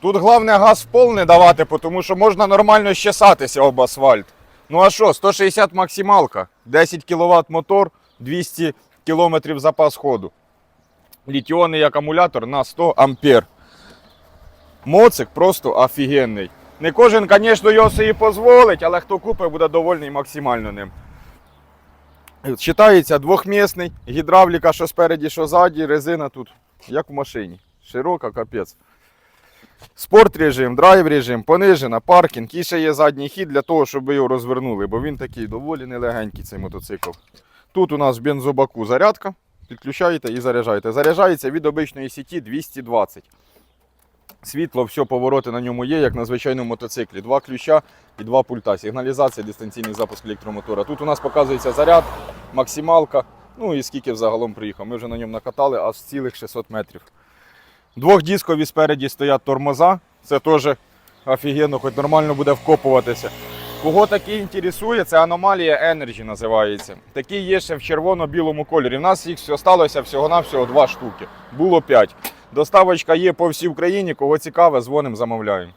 Тут головне газ в пол не давати, тому що можна нормально щесатися об асфальт. Ну а що, 160 максималка, 10 кВт мотор, 200 км запас ходу. Літіонний акумулятор на 100 ампер. Моцик просто офігенний. Не кожен, звісно, його собі дозволить, але хто купить, буде довольний максимально ним. Читається двохмісний, гідравліка, що спереді, що ззаді, резина тут, як в машині. Широка, капець. Спорт режим, драйв режим, понижена, паркінг і ще є задній хід для того, щоб його розвернули, бо він такий доволі нелегенький цей мотоцикл. Тут у нас в бензобаку зарядка, підключаєте і заряджаєте. Заряджається від обичної сіті 220. Світло, все, повороти на ньому є, як на звичайному мотоциклі. Два ключа і два пульта. Сигналізація, дистанційний запуск електромотора. Тут у нас показується заряд, максималка, ну і скільки взагалом приїхав. Ми вже на ньому накатали аж цілих 600 метрів. Двохдіскові спереді стоять тормоза. Це теж офігенно, хоч нормально буде вкопуватися. Кого такі інтересує, це аномалія Energy називається. Такі є ще в червоно-білому кольорі. У нас їх залишилося всього-навсього два штуки. Було п'ять. Доставочка є по всій Україні. Кого цікаве, дзвонимо, замовляємо.